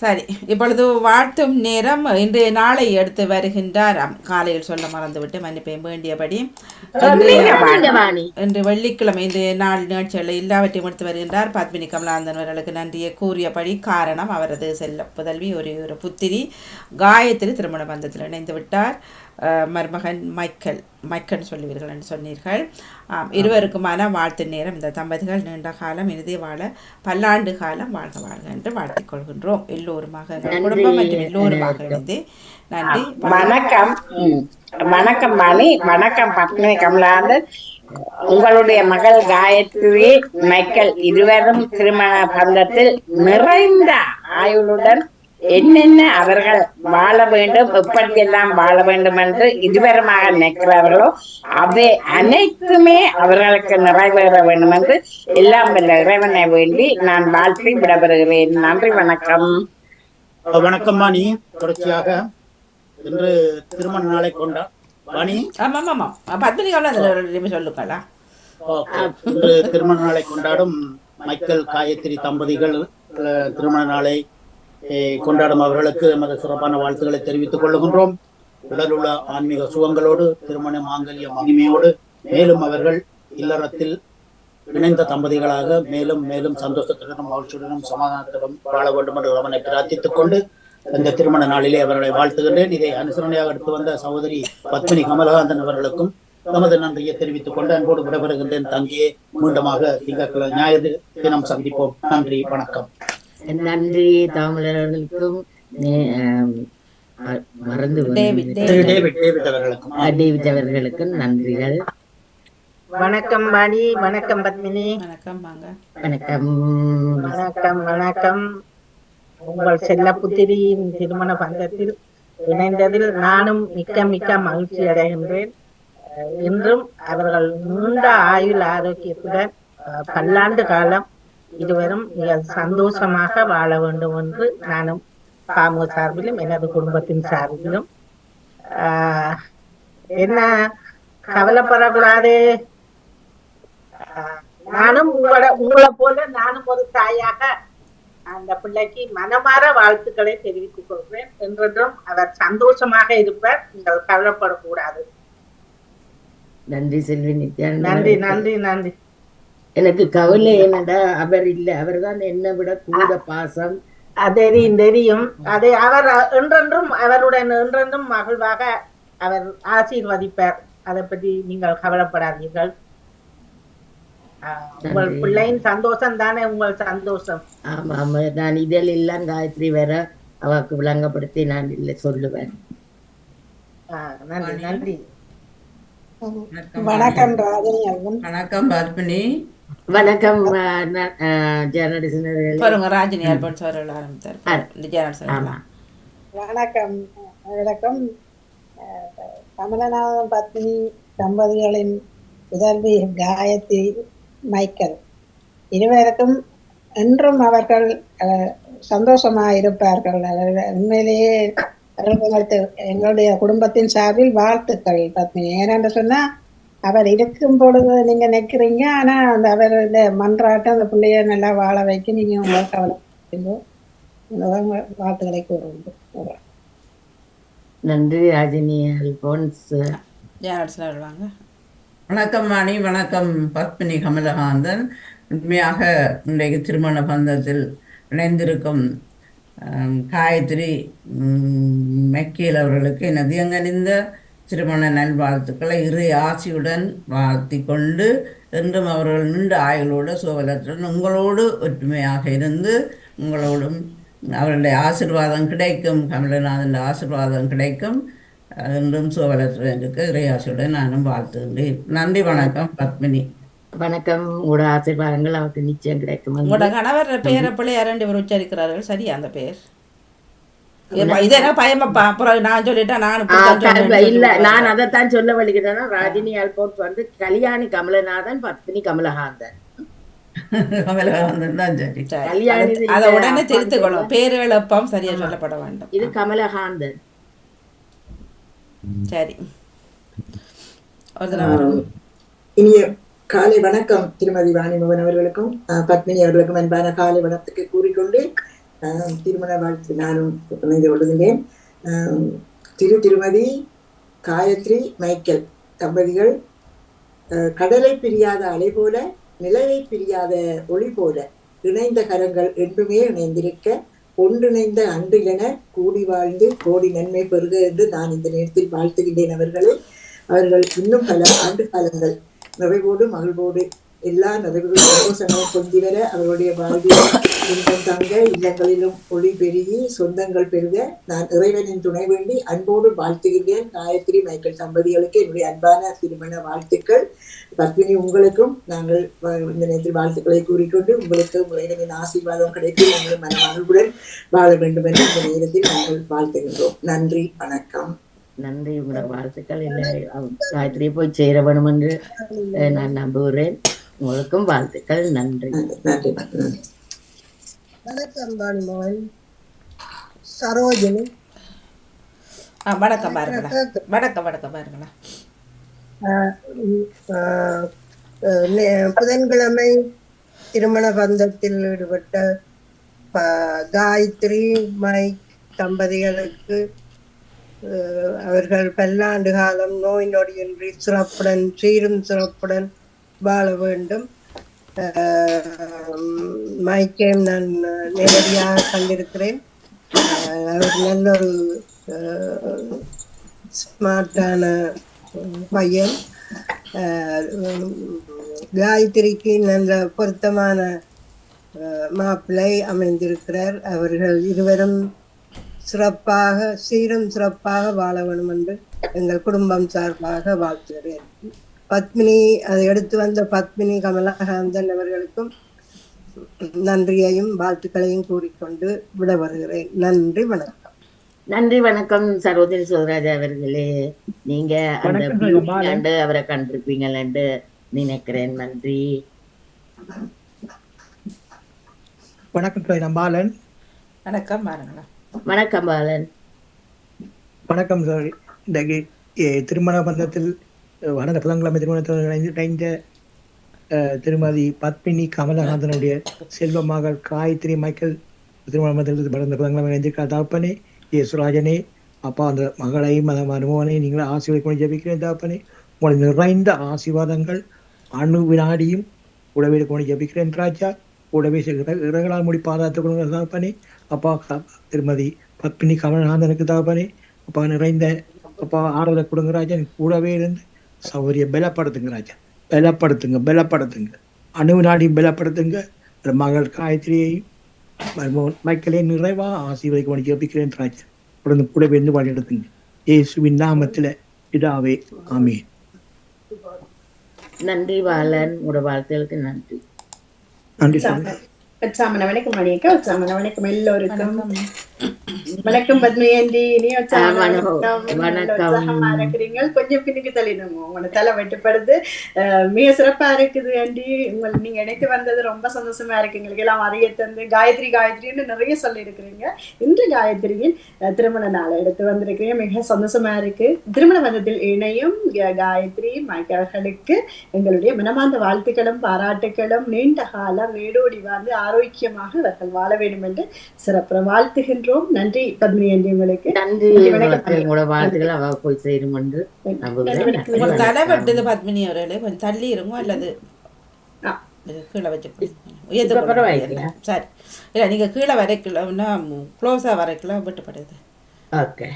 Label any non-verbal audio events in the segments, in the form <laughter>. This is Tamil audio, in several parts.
சரி இப்பொழுது வாழ்த்தும் நேரம். இன்றைய நாளை எடுத்து வருகின்றார். காலையில் சொல்ல மறந்துவிட்டு மன்னிப்பை வேண்டியபடி. இன்று வெள்ளிக்கிழமை இன்றைய நாள் நிகழ்ச்சிகளை எல்லாவற்றையும் எடுத்து வருகின்றார். பத்மினி கமலாந்தன் அவர்களுக்கு நன்றியை கூறியபடி காரணம் அவரது செல்ல புதல்வி ஒரு ஒரு புத்திரி. காயத்ரி திருமண பந்தத்தில் இணைந்து விட்டார். மருமகன் மைக்கேல் மைக்கன் சொல்லுவீர்கள் என்று சொன்னீர்கள். இருவருக்குமான வாழ்த்து நேரம் இந்த தம்பதிகள் நீண்ட காலம் இறுதி வாழ பல்லாண்டு காலம் வாழ்க வாழ்க என்று வாழ்த்திக் கொள்கின்றோம். எல்லோருமாக குடும்பம் மற்றும் எல்லோருமாக இணைந்து நன்றி. வணக்கம். வணக்கம் வாணி வணக்கம் பத்மினி கமலாந்தன் உங்களுடைய மகள் காயத்ரி மைக்கேல் இருவரும் திருமண பந்தத்தில் நிறைந்த ஆயுளுடன் என்னென்ன அவர்கள் வாழ வேண்டும் எப்படியெல்லாம் வாழ வேண்டும் என்று இருவருமாக நினைக்கிறார்களோ அவை அனைத்துமே அவர்களுக்கு நிறைவேற வேண்டும் என்று எல்லாம் வல்ல இறைவனை வேண்டி நான் வாழ்த்தி விடப்பெறுகிறேன் நன்றி வணக்கம். வணக்கம் வாணி தொடர்ச்சியாக இன்று திருமண நாளை கொண்டா வாணி ஆமாம் ஆமாம் பத்மினி கமலாந்தன் ஒரு நிமிஷம் சொல்லுங்களா ஓகே. இன்று திருமண நாளை கொண்டாடும் மைக்கேல் காயத்ரி தம்பதிகள் திருமண நாளை கொண்டாடும் அவர்களுக்கு எமது சிறப்பான வாழ்த்துக்களை தெரிவித்துக் கொள்கின்றோம் உடலுள்ள ஆன்மீக சுகங்களோடு திருமண மாங்கல்ய மகிமையோடு மேலும் அவர்கள் இல்லறத்தில் இணைந்த தம்பதிகளாக மேலும் மேலும் சந்தோஷத்துடனும் மகிழ்ச்சியுடனும் சமாதானத்துடன் வாழ வேண்டும் என்று அவனை பிரார்த்தித்துக் கொண்டு இந்த திருமண நாளிலே அவர்களை வாழ்த்துகின்றேன். இதை அனுசரணையாக எடுத்து வந்த சகோதரி பத்மினி கமலகாந்தன் அவர்களுக்கும் தமது நன்றியை தெரிவித்துக் கொண்டு அன்போடு விடைபெறுகின்றேன். தங்கியே மீண்டுமாக திங்கட்கிழமை ஞாயிறு தினம் சந்திப்போம். நன்றி வணக்கம். நன்றி தமிழர்களுக்கும் நே- ஆம், அ- மறந்து டேவிட், அவர்களுக்கும். அவர்களுக்கும் நன்றிகள். வணக்கம் வாணி. வணக்கம் பத்மினி. வணக்கம் வாங்க. வணக்கம். வணக்கம் வணக்கம். உங்கள் செல்ல புத்திரியின் திருமண பந்தத்தில் இணைந்ததில் நானும் மிக்க மிக்க மகிழ்ச்சி அடைகின்றேன். அஹ் இன்றும் அவர்கள் நீண்ட ஆயுள் ஆரோக்கியத்துடன் பல்லாண்டு காலம் இருவரும் மிக சந்தோஷமாக வாழ வேண்டும் என்று நானும் பாமு சார்பிலும் எனது குடும்பத்தின் சார்பிலும். என்ன கவலைப்படக்கூடாது. நானும் உங்களோட உங்களை போல நானும் ஒரு தாயாக அந்த பிள்ளைக்கு மனமாற வாழ்த்துக்களை தெரிவித்துக் கொள்கிறேன். என்றென்றும் அவர் சந்தோஷமாக இருப்பார். நீங்கள் கவலைப்படக்கூடாது. நன்றி செல்வி நன்றி. நன்றி நன்றி. எனக்கு கவலை என்னடா அவர் இல்ல. அவர்தான் என்னை விட கூட பாசம். தெரியும் தெரியும். அதை அவர் என்றென்றும் அவருடன் என்றென்றும் மகிழ்வாக அவர் ஆசீர்வதிப்பார். அதை பற்றி நீங்கள் கவலைப்படாதீர்கள். உங்கள். பிள்ளையின் சந்தோஷம் தானே உங்கள் சந்தோஷம். ஆமா ஆமா. நான் இதில் எல்லாம் காயத்ரி வேற அவக்கு விளங்கப்படுத்தி நான் இல்லை சொல்லுவேன். ஆஹ், நன்றி நன்றி. வணக்கம். வணக்கம் பத்மினி வணக்கம் பாருங்க ராஜினி ஆல்பர்ட்ஸ் அவர்கள் ஆரம்பித்தார் வணக்கம் வணக்கம். கமலநாதன் பத்மினி தம்பதிகளின் புதல்வி காயத்ரி மைக்கேல். இருவருக்கும் என்றும் அவர்கள் சந்தோஷமாக இருப்பார்கள். உண்மையிலேயே எங்களுடைய குடும்பத்தின் சார்பில் வாழ்த்துக்கள் பத்மினி. ஏனென்று சொன்னா அவர் இருக்கும் பொழுது நீங்க நிக்கிறீங்க ஆனா அந்த அவருடைய மன்றாட்டம் அந்த பிள்ளைய நல்லா வாழ வைக்க நீங்க உங்களுக்கு கவலை வாழ்த்துக்களை கூறுவோம். நன்றி ராஜினி அல்போன்ஸ். ஜெயராஜ் அவர்கள் வாங்க வணக்கம் வாணி வணக்கம் பத்மினி கமலகாந்தன். உண்மையாக இன்றைக்கு திருமண பந்தத்தில் இணைந்திருக்கும் காயத்ரி மெக்கேல் அவர்களுக்கு எனது எங்கனிந்த திருமண நல்வாழ்த்துக்களை இறை ஆசியுடன் வாழ்த்தி கொண்டு என்றும் அவர்கள் நீண்ட ஆயுளோடு சோவலத்துடன் உங்களோடு ஒற்றுமையாக இருந்து உங்களோடும் அவருடைய ஆசிர்வாதம் கிடைக்கும் கமலநாதன் ஆசிர்வாதம் கிடைக்கும் என்றும் சோவலத்துடன் இருக்க இறையாசியுடன் நானும் வாழ்த்துகின்றேன். நன்றி வணக்கம் பத்மினி. வணக்கம். உங்களோட ஆசீர்வாதங்கள் அவருக்கு நிச்சயம் கிடைக்கும். என்று. உங்களோட கணவர் பேரை பிள்ளையா ரெண்டு பேர் உச்சரிக்கிறார்கள். சரியா அந்த பேர்? இல்ல சொல்லி நான் அதைத்தான் சொல்ல வலிக்கிறேன்னா ராஜினி அல்போன்ஸ் வந்து கல்யாணி கமலநாதன் பத்மினி கமலஹாந்தன். உடனே திருத்துக்கணும் பேர்கள் எப்பவும் சரியா சொல்லப்பட வேண்டும். இது கமலஹாந்தன். சரி. இனிய காலை வணக்கம் திருமதி வாணிமோகன் அவர்களுக்கும் பத்மினி அவர்களுக்கும் அன்பான காலை வணக்கத்துக்கு கூறிக்கொண்டு திருமண வாழ்த்து நானும் இணைந்து கொள்கின்றேன் ஆஹ், திரு திருமதி காயத்ரி மைக்கேல் தம்பதிகள் கடலை பிரியாத அலை போல நிலவை பிரியாத ஒளி போல இணைந்த கரங்கள் என்றுமே இணைந்திருக்க ஒன்றிணைந்த அன்றிலென கூடி வாழ்ந்து கோடி நன்மை பெறுக என்று நான் இந்த நேரத்தில் வாழ்த்துகின்றேன் அவர்களை. அவர்கள் இன்னும் பல ஆண்டு காலங்கள் நிறைவோடு மகிழ்வோடு எல்லா நிறைவுகளும் சந்தோஷங்களும் கொண்டு வர அவருடைய வாழ்வில் இன்பம் தங்க இல்லங்களிலும் ஒளி பெருகி சொந்தங்கள் பெருக நான் இறைவனின் துணை வேண்டி அன்போடு வாழ்த்துகின்றேன். காயத்ரி மைக்கேல் தம்பதிகளுக்கு என்னுடைய அன்பான திருமண வாழ்த்துக்கள். பத்மினி உங்களுக்கும் நாங்கள் இந்த நேரத்தில் வாழ்த்துக்களை கூறிக்கொண்டு உங்களுக்கு இறைவனின் ஆசீர்வாதம் கிடைத்து நாங்கள் மனவாழ்வுடன் வாழ வேண்டும் என்று இந்த நேரத்தில் நாங்கள் வாழ்த்துகின்றோம். நன்றி வணக்கம். நன்றி உங்களோட வாழ்த்துக்கள். என்ன காயத்ரி போய் சேர வேணும் என்று நான் நம்புகிறேன். உங்களுக்கும் வாழ்த்துக்கள். நன்றி. நன்றி வணக்கம் சரோஜினி. ஆ வணக்கம் பாருங்களா வணக்கம் வணக்கம் பாருங்களா புதன்கிழமை திருமண பந்தத்தில் ஈடுபட்ட காயத்ரி மைக் தம்பதிகளுக்கு அவர்கள் பல்லாண்டு காலம் நோய் நொடியின்றி சிறப்புடன் சீரும் சிறப்புடன் வாழ வேண்டும். ஆஹ் மைக்கையும் நான் நேரடியாக கண்டிருக்கிறேன். அவர் நல்ல ஒரு ஸ்மார்ட்டான பையன். காயத்ரிக்கு நல்ல பொருத்தமான மாப்பிள்ளை அமைந்திருக்கிறார். அவர்கள் இருவரும் சிறப்பாக சீரும் சிறப்பாக வாழ வேண்டும் என்று எங்கள் குடும்பம் சார்பாக வாழ்த்துகிறேன். பத்மினி அதை எடுத்து வந்த பத்மினி கமலகாந்தன் அவர்களுக்கும் நன்றியையும் வாழ்த்துக்களையும் கூறிக்கொண்டு விட வருகிறேன் நன்றி வணக்கம். நன்றி வணக்கம் சரோஜினி சோதராஜா அவர்களே. நீங்க அந்த அவரை கண்டிருப்பீங்கன்னு நினைக்கிறேன். நன்றி. வணக்கம் பாலன். வணக்கம் வணக்கம் பாலன். வணக்கம் சார் இந்த திருமண பந்தத்தில் வடந்த புதன்கிழமை திருமணத்தில் இணைந்து இணைந்த திருமதி பத்மினி கமலஹாந்தனுடைய செல்வ மகள் காயத்ரி மைக்கேல் திருமணத்திலிருந்து வடந்த புதன்கிழமை இணைந்திருக்கார் தாப்பனே யேசுராஜனே அப்பா அந்த மகளையும் அந்த மருமகனையும் நீங்கள் ஆசீர்வாதம் கொண்டு ஜபிக்கிறேன் தாப்பனே. உங்களை நிறைந்த ஆசீர்வாதங்கள் அணு வினாடியும் உடவே கொண்டு ஜபிக்கிறேன் ராஜா. உடவே இறகலால் முடி பாதாத்து கொடுங்க தாப்பனே. அப்பா திருமதி பத்மினி கமலநாதனுக்கு தாப்பனே. அப்பா நிறைந்த அப்பா ஆறுதலை கொடுங்க ராஜன் கூடவே இருந்து சௌரிய பலப்படுத்துங்க ராஜா பலப்படுத்துங்க பலப்படுத்துங்க. அணு நாடி பலப்படுத்துங்க மகள் காயத்ரியையும் மருமகன் மைக்கேலையும் நிறைவா ஆசீர்வதிக்க வேண்டி ஜெபிக்கிறேன் ராஜா. உடனே கூடவே இருந்து வழி எடுத்துங்க. இயேசுவின் நாமத்துல இதாவே ஆமீன். நன்றி பாலன் உங்களோட வாழ்த்துகளுக்கு நன்றி. நன்றி சாமி உற்சாமன வணக்கம் மணியக்கா உற்சாமன வணக்கம் எல்லோருக்கும் வணக்கம் பத்மயந்தி. உற்சாகமா இருக்கிறீங்க கொஞ்சம் பின்னுக்கு தள்ளிடுங்க உங்களோட தலை வெட்டுப்படுது மிக சிறப்பா இருக்குது ஆண்டி உங்கள் நீங்க இணைத்து வந்தது ரொம்ப சந்தோஷமா இருக்கு எங்களுக்கு எல்லாம் அறிய தந்து காயத்ரி காயத்ரின்னு நிறைய சொல்லி இருக்கிறீங்க இன்று காயத்ரியின் திருமண நாளை எடுத்து வந்திருக்கிறீங்க மிக சந்தோஷமா இருக்கு திருமண பந்தத்தில் இணையும் காயத்ரி மைக்கவர்களுக்கு எங்களுடைய மனமார்ந்த வாழ்த்துக்களும் பாராட்டுக்களும் நீண்ட காலம் நீடோடி வாழ்ந்து ஆரோக்கியமாக அவர்கள் வாழ வேண்டும் என்று சிறப்புற வாழ்த்துகின்றோம். நன்றி பத்மினி ஆண்டி உங்களுக்கு. நன்றி. உங்களோட வாழ்த்துக்கள் அவ போய் சேரும் என்று. வெட்டுது பத்மினி அவர்களே. கொஞ்சம் தள்ளி இருங்க அல்லது கீழே வச்சு உயர்த்து. சரி. இல்லை நீங்கள் கீழே வரைக்கலன்னா க்ளோஸாக வரைக்கலாம். வெட்டுப்படுது. ஓகே.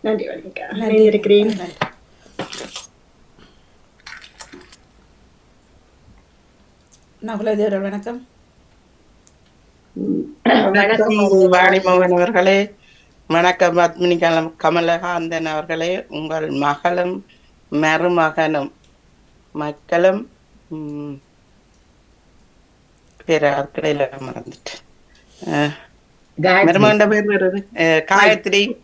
நன்றி வணக்கம். நன்றி. நகுலதேவர்கள் வணக்கம். வணக்கம். வாணிமோகன் அவர்களே. வணக்கம் பத்மினி கலம் கமலகாந்தன் அவர்களே. உங்கள் மகளும் மருமகனும் மக்களும் பேர் ஆட்கடையில மறந்துட்டேன். மருமகன் பேர் வருது காயத்ரி.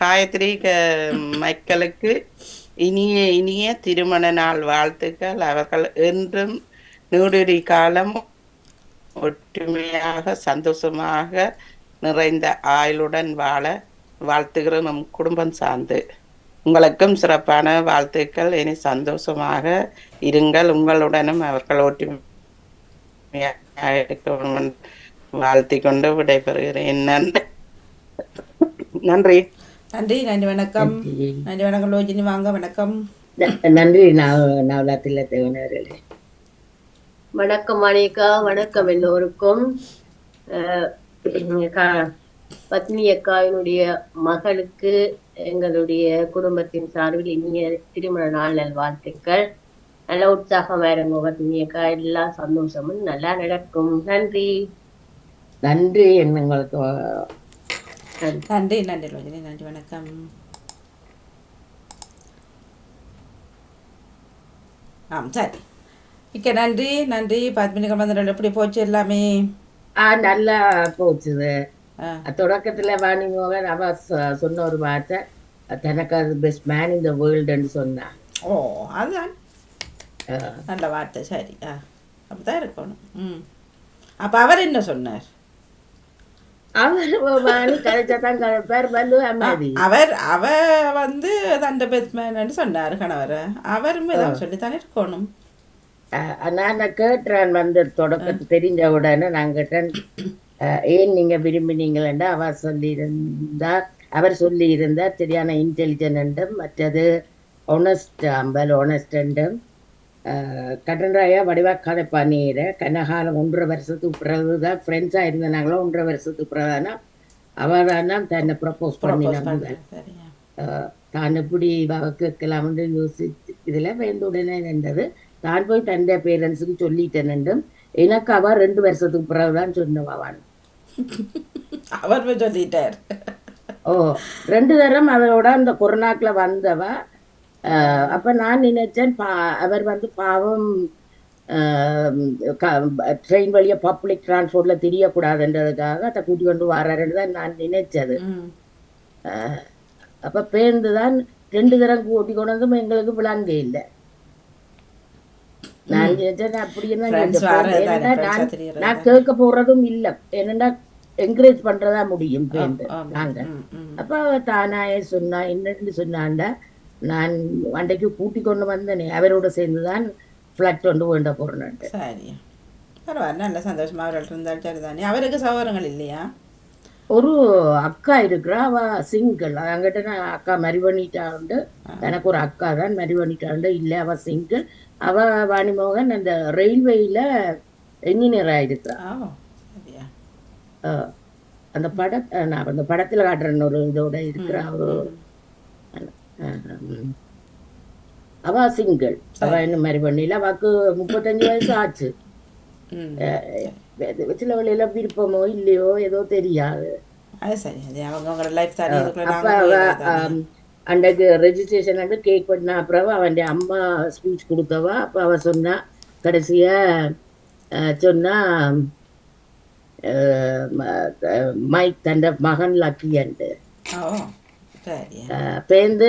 காயத்ரி க- மக்களுக்கு இனிய இனிய திருமண நாள் வாழ்த்துக்கள். அவர்கள் என்றும் நூறு காலம் ஒற்றுமையாக சந்தோஷமாக நிறைந்த ஆயுளுடன் வாழ வாழ்த்துகிறோம் நம் குடும்பம் சார்ந்து. உங்களுக்கும் சிறப்பான வாழ்த்துக்கள். இனி சந்தோஷமாக இருங்கள். உங்களுடனும் அவர்கள் ஒற்றுமையாக இருக்க வாழ்த்தி கொண்டு விடைபெறுகிறேன். நன்றி. நன்றி. நன்றி. நன்றி. வணக்கம். நன்றி. வணக்கம் லோஜினி வாங்க. வணக்கம். நன்றி. நவலாத்தில தேவனர்களே வணக்கம் மணிகா வணக்கம் எல்லோருக்கும். பத்னி அக்காவினுடைய மகளுக்கு எங்களுடைய குடும்பத்தின் சார்பில் இனிய திருமண நாள் நல்வாழ்த்துக்கள் நல்ல உற்சாகமா இருங்க பத்னி அக்கா. எல்லா சந்தோஷமும் நல்லா நடக்கும். நன்றி. நன்றி உங்களுக்கு நன்றி நன்றி லோஜினி நன்றி வணக்கம். ஆம் சரி. மிக்க நன்றி நன்றி. பத்மினி கமந்தரன் எப்படி போச்சு எல்லாமே? ஆ நல்லா போச்சுது. தொடக்கத்துல வாணி மோகன் அவ சொன்ன ஒரு வார்த்தை. தனக்கு அது பெஸ்ட் மேன் இந்த வேர்ல்டுன்னு சொன்னான் ஓ அதுதான். நல்ல வார்த்தை சரி. ஆ அப்படிதான் இருக்கணும். ம். அப்போ அவர் என்ன சொன்னார்? அவர் அவ வந்து தண்ட பெஸ்ட்மேன் சொன்னார் கணவர். அவரும் ஏதாவது சொல்லித்தானே இருக்கணும். நான் கேட்டுறேன் வந்து தொடக்கத்து தெரிஞ்ச உடனே நான் கேட்டேன் ஏன் நீங்க விரும்பினீங்களா அவ சொல்லியிருந்தா அவர் சொல்லி இருந்தார் சரியான இன்டெலிஜென்ட்டும் மற்றது ஒனஸ்ட் அம்பல் ஒனஸ்டும் கடன்ராயா வடிவா கதை பண்ணிடுற கனகாலம் ஒன்றரை வருஷத்துக்கு பிறகுதான் ஃப்ரெண்ட்ஸா இருந்தாங்களோ ஒன்றரை வருஷத்துக்கு பிறகுதானா அவர் தான் தன்னை ப்ரப்போஸ் பண்ணி ப்ரப்போஸ் நம்புதல் பண்ணுறேன் சரியா ஆஹ் தான் எப்படி கேட்கலாம்னு யோசிச்சு இதுல வேந்த உடனே நின்றது தான் போய் தந்த பேரண்ட்ஸுக்கு சொல்லிட்டேன் எனக்கு அவ ரெண்டு வருஷத்துக்கு பிறகுதான் சொன்னவான் அவர் போய் சொல்லிட்டார். ஓ ரெண்டு தரம் அதோட அந்த கொரோனாக்குல வந்தவ அப்ப நான் நினைச்சேன் பா அவர் வந்து பாவம் ட்ரெயின் வழியா பப்ளிக் டிரான்ஸ்போர்ட்ல தெரியக்கூடாதுன்றதுக்காக அதை கூட்டி கொண்டு வர்றாருன்னு தான் நான் நினைச்சது. அப்ப பேருந்து தான் ரெண்டு தரம் கூட்டி கொண்டு வந்தும் எங்களுக்கு விளங்க இல்லை நான் நினைச்சேன் அப்படி என்ன Friends நினைச்சேன். வர்றது தானே, நான் கேட்க போறதும் இல்ல. என்னன்னா என்கரேஜ் பண்றதா முடியும். நாங்க. அப்ப தானாயே சொன்னா என்னன்னு சொன்னாண்டா நான் அன்றைக்கு கூட்டி கொண்டு வந்தேனே அவரோட சேர்ந்துதான் ஃபிளட் கொண்டு வேண்ட போறேன் சரி. பரவாயில்ல நல்ல சந்தோஷமா அவர்கள் இருந்தால் சரிதானே. அவருக்கு சகோதரங்கள் இல்லையா? ஒரு அக்கா இருக்கிறா அவ சிங்கிள் அங்கிட்ட நான் அக்கா மரி பண்ணிட்டாண்டு எனக்கு ஒரு அக்கா தான் மரி பண்ணிட்டாண்டு இல்ல அவ சிங்கிள் அவ வாணிமோகன் அந்த ரயில்வேல என்ஜினியர் ஆயிருக்கிறா அந்த பட நான் அந்த படத்துல காட்டுறேன் ஒரு இதோட இருக்கிற ஒரு. அவ சிங்கிள் அவ என்ன மாதிரி பண்ணல? அவக்கு முப்பத்தஞ்சு வயசு ஆச்சு. சில வழியில விருப்பமோ இல்லையோ ஏதோ தெரியாது. அன்றைக்கு ரெஜிஸ்ட்ரேஷன் வந்து கேக் பண்ண அப்புறம் அவன் அம்மா ஸ்பீச் கொடுத்தவா? அப்ப அவ சொன்னா கடைசியா அஹ், சொன்னா மைக் தண்ட மகன் லக்கியன்ட்டு பேருந்து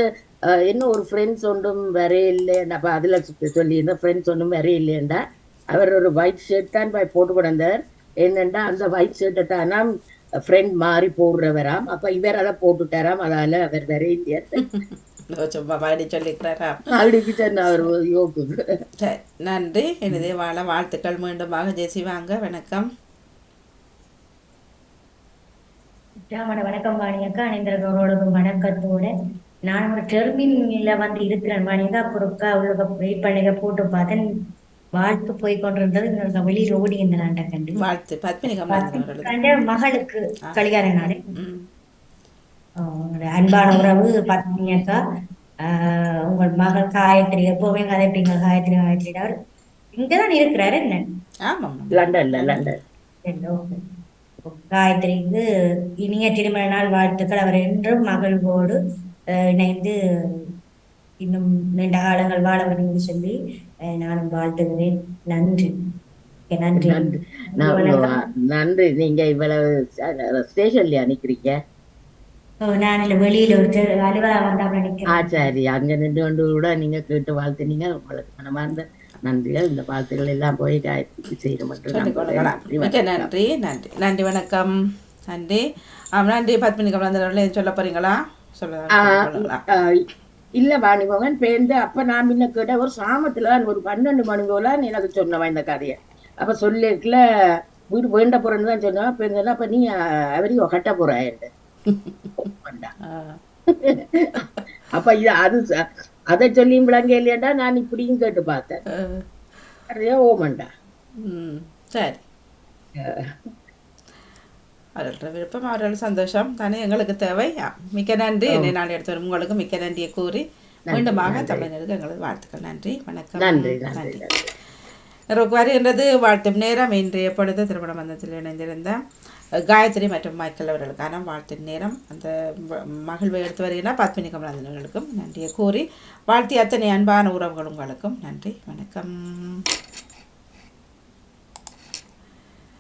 இன்னும் ஒரு ஃப்ரெண்ட்ஸ் ஒன்றும் வரையில்லைன்னா அப்ப அதுல சொல்லியிருந்தேன் ஃப்ரெண்ட்ஸ் ஒன்றும் வரையில்லைண்டா அவர் ஒரு ஒயிட் ஷர்ட் தான் போய் போட்டு கொண்டார் என்னண்டா அந்த ஒயிட் ஷர்ட்டை தானா ஃப்ரெண்ட் மாறி போடுறவராம். அப்ப இவர் அதை போட்டுட்டாராம். அதால அவர் <laughs> சும்மா சொல்லிக்கிறாரா யோகு சரி நன்றி. எனதே வாழ வாழ்த்துக்கள் மீண்டுமாக ஜெசி வாங்க. வணக்கம். வணக்கம் வாணியக்கா. அனைந்திருக்கிறவரோட வணக்கத்தோட. நான் ஒரு டெர்மின்ல வந்து இருக்கிறேன் வாணியக்கா. பொறுக்கா உள்ள வெயிட் பண்ணிக்க போட்டு பார்த்தேன். வாழ்த்து போய் கொண்டிருந்தது இங்க வெளியில ஓடி இந்த நாண்ட கண்டு. வாழ்த்து பத்மினி மகளுக்கு கலிகார நாடு. அன்பான உறவு பத்மினியக்கா ஆஹ் உங்கள் மகள் காயத்ரி எப்பவுமே கதைப்பீங்க காயத்ரி காயத்ரி அவர். இங்கதான் இருக்கிறாரு என்ன? லண்டன்ல லண்டன். காயத்ரிக்கு இனிய திருமண நாள் வாழ்த்துக்கள். அவர் என்றும் மகிழ்வோடு அஹ், இணைந்து இன்னும் நீண்ட காலங்கள் வாழ வேண்டும் என்று சொல்லி நானும் வாழ்த்துகிறேன். நன்றி. நன்றி. நன்றி. நான் வணக்கம். நன்றி. நீங்க இவ்வளவு ஸ்டேஷன்லயா நிக்கிறீங்க? ஓ, நான் இல்ல வெளியில ஒரு அலுவலகம் வந்தா ஆ நினைக்கிறேன் சரி. அங்க நின்று கொண்டு கூட நீங்க கேட்டு வாழ்த்துனீங்க. உங்களுக்கு மனமார்ந்த நன்றிகள். இந்த வாழ்த்துக்கள் எல்லாம் போய் செய்யணும் நன்றி. நன்றி நன்றி. நன்றி. வணக்கம். நன்றி. நன்றி. பத்மினி கமலாந்தன் அவர்களே சொல்ல போறீங்களா? சொல்ல ஆ, கொள்ளலாம் ஆ, இல்ல வாணிமோகன் பேருந்து அப்ப நான் முன்ன கேட்ட ஒரு சாமத்துல தான் ஒரு பன்னெண்டு மணி போல எனக்கு சொன்னவன் இந்த கதையை. அப்ப சொல்லிருக்கல வீடு வேண்ட போறேன்னு தான் சொன்னா அப்ப சொன்னா அப்ப நீ அவரையும் கட்ட போறாண்டு அப்ப இது அது அதை சொல்லியும் விளங்க இல்லையாண்டா நான் இப்படியும் கேட்டு பார்த்தேன். ஓமண்டா சரி. அவர்களோட விருப்பம். அவர்கள் சந்தோஷம் தானே எங்களுக்கு தேவை. மிக்க நன்றி. என்னை நான் எடுத்து உங்களுக்கு மிக்க நன்றியை கூறி மீண்டுமாக தமிழருக்கு எங்களது வாழ்த்துக்கள். நன்றி வணக்கம். நன்றி நன்றி வருகின்றது வாழ்த்தும் நேரம். இன்றைய பொழுது திருமண பந்தத்தில் இணைந்திருந்த காயத்ரி மற்றும் மைக்கேல் அவர்களுக்கான வாழ்த்து நேரம். அந்த மகிழ்வை எடுத்து வருகின்ற பத்மினி கமலாந்தன் அவர்களுக்கும் நன்றியை கூறி வாழ்த்தி அத்தனை அன்பான உறவுகள் உங்களுக்கும். நன்றி வணக்கம்.